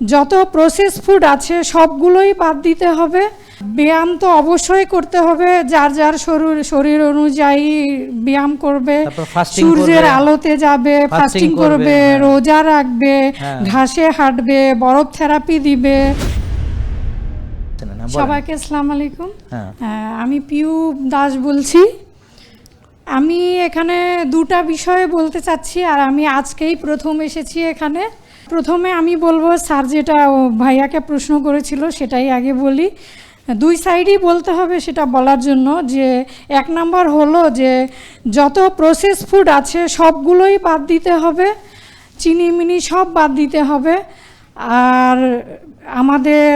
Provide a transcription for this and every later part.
যত process food আছে সবগুলোই বাদ দিতে হবে। ব্যায়াম তো অবশ্যই করতে হবে যার যার শরীর শরীর অনুযায়ী ব্যায়াম করবে। সূর্যের আলোতে যাবে ফাস্টিং করবে, হ্যাঁ। রোজা রাখবে হ্যাঁ। ঘাসে হাঁটবে বরফ থেরাপি দিবে। সবাইকে আসসালাম আলাইকুম। হ্যাঁ, আমি পিউ দাস বলছি। আমি এখানে দুটা বিষয়ে বলতে চাচ্ছি আর আমি আজকেই প্রথম এসেছি এখানে। প্রথমে আমি বলব, স্যার যেটা ভাইয়াকে প্রশ্ন করেছিল সেটাই আগে বলি। দুই সাইডই বলতে হবে সেটা বলার জন্য যে, এক নাম্বার হলো যে, যত প্রসেস ফুড আছে সবগুলোই বাদ দিতে হবে, চিনি মিনি সব বাদ দিতে হবে। আর আমাদের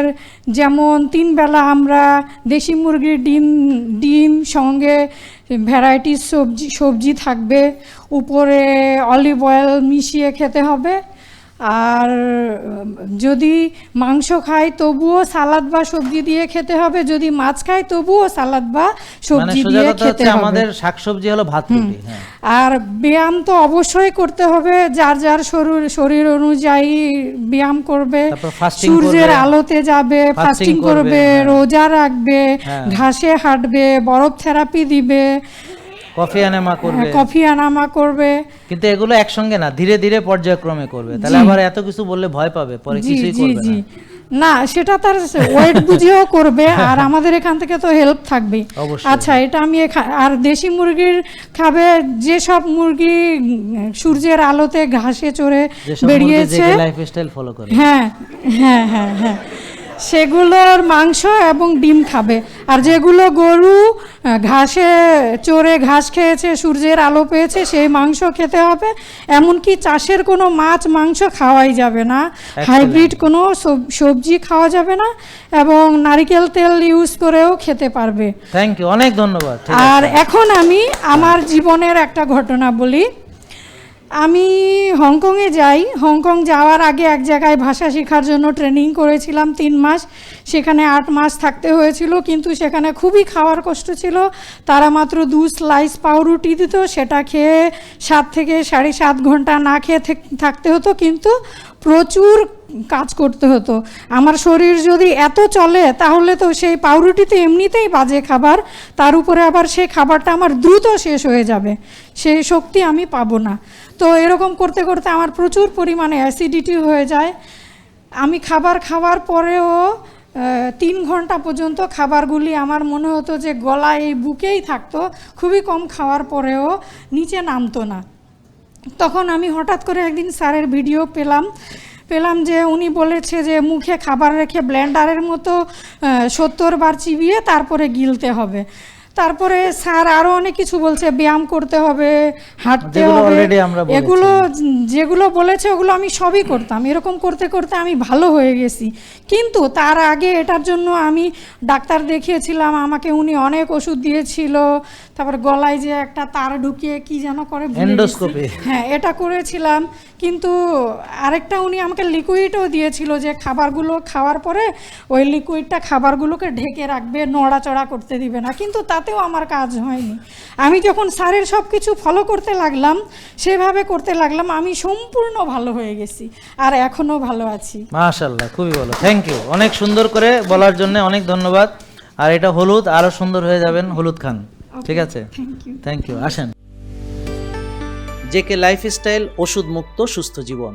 যেমন তিন বেলা আমরা দেশি মুরগির ডিম ডিম সঙ্গে ভ্যারাইটিস সবজি সবজি থাকবে, উপরে অলিভ অয়েল মিশিয়ে খেতে হবে। আর যদি মাংস খাই তবুও সালাদ বা সবজি দিয়ে খেতে হবে যদি মাছ খাই তবুও সালাদ বা মানে সবজি দিয়ে খেতে হবে আমাদের শাকসবজি হলো ভাত হ্যাঁ আর ব্যায়াম তো অবশ্যই করতে হবে যার যার শরীর শরীর অনুযায়ী ব্যায়াম করবে সূর্যের আলোতে যাবে ফাস্টিং করবে, করবে হ্যাঁ। রোজা রাখবে হ্যাঁ। ঘাসে হাঁটবে বরফ থেরাপি দিবে কফি আনেমা করবে। কফি আনামা করবে। কিন্তু এগুলো একসঙ্গে না ধীরে ধীরে পর্যায়ক্রমে করবে। তাহলে আবার এত কিছু বললে ভয় পাবে পরে কিছুই করবে না। না সেটা তার ওয়েট বুঝেও করবে আর আমাদের এখান থেকে তো হেল্প থাকবে আচ্ছা এটা আমি আর দেশি মুরগির খাবে যেসব মুরগি সূর্যের আলোতে ঘাসে চড়ে বেরিয়েছে লাইফস্টাইল ফলো করে। হ্যাঁ হ্যাঁ হ্যাঁ হ্যাঁ। সেগুলোর মাংস এবং ডিম খাবে। আর যেগুলো গরু ঘাসে চড়ে ঘাস খেয়েছে সূর্যের আলো পেয়েছে সেই মাংস খেতে হবে। এমনকি চাষের কোনো মাছ মাংস খাওয়াই যাবে না। হাইব্রিড কোনো সব- সবজি খাওয়া যাবে না এবং নারিকেল তেল ইউজ করেও খেতে পারবে। থ্যাংক ইউ অনেক ধন্যবাদ। আর এখন আমি আমার জীবনের একটা ঘটনা বলি। আমি হংকংয়ে যাই। হংকং যাওয়ার আগে এক জায়গায় ভাষা শেখার জন্য ট্রেনিং করেছিলাম তিন মাস। সেখানে আট মাস থাকতে হয়েছিল, কিন্তু সেখানে খুবই খাওয়ার কষ্ট ছিল। তারা মাত্র দু স্লাইস পাউরুটি দিত, সেটা খেয়ে সাত থেকে সাড়ে সাত ঘণ্টা না খেয়ে থেক- থাকতে হতো। কিন্তু প্রচুর কাজ করতে হতো। আমার শরীর যদি এত চলে, তাহলে তো সেই পাউরুটিতে এমনিতেই বাজে খাবার। তার উপরে আবার সেই খাবারটা আমার দ্রুত শেষ হয়ে যাবে। সেই শক্তি আমি পাবো না। তো এরকম করতে করতে আমার প্রচুর পরিমাণে অ্যাসিডিটি হয়ে যায়। আমি খাবার খাওয়ার পরেও তিন ঘণ্টা পর্যন্ত খাবারগুলি আমার মনে হতো যে গলায় এই বুকেই থাকতো। খুবই কম খাওয়ার পরেও নিচে নামতো না। তখন আমি হঠাৎ করে একদিন স্যারের ভিডিও পেলাম। পেলাম যে উনি বলেছে যে মুখে খাবার রেখে ব্লেন্ডারের মতো সত্তর বার চিবিয়ে তারপরে গিলতে হবে। তারপরে স্যার আরও অনেক কিছু বলছে ব্যায়াম করতে হবে হাঁটতে হবে। এগুলো যেগুলো বলেছে ওগুলো আমি সবই করতাম। এরকম করতে করতে আমি ভালো হয়ে গেছি। কিন্তু তার আগে এটার জন্য আমি ডাক্তার দেখিয়েছিলাম আমাকে উনি অনেক ওষুধ দিয়েছিল। তারপর গলায় যে একটা তার ঢুকিয়ে কি যেন করে হ্যাঁ এটা করেছিলাম। কিন্তু আরেকটা উনি আমাকে লিকুইডও দিয়েছিল যে খাবারগুলো খাওয়ার পরে ওই লিকুইডটা খাবারগুলোকে ঢেকে রাখবে নড়াচড়া করতে দিবে না। কিন্তু তাতেও আমার কাজ হয়নি। আমি যখন স্যারের সব কিছু ফলো করতে লাগলাম সেভাবে করতে লাগলাম আমি সম্পূর্ণ ভালো হয়ে গেছি আর এখনও ভালো আছি। মাশাল্লাহ খুবই ভালো। থ্যাংক ইউ অনেক সুন্দর করে বলার জন্য অনেক ধন্যবাদ। আর এটা হলুদ আরও সুন্দর হয়ে যাবেন হলুদ খান। ঠিক আছে? থ্যাংক ইউ থ্যাংক ইউ আসেন। জেকে লাইফস্টাইল ওষুধ মুক্ত সুস্থ জীবন।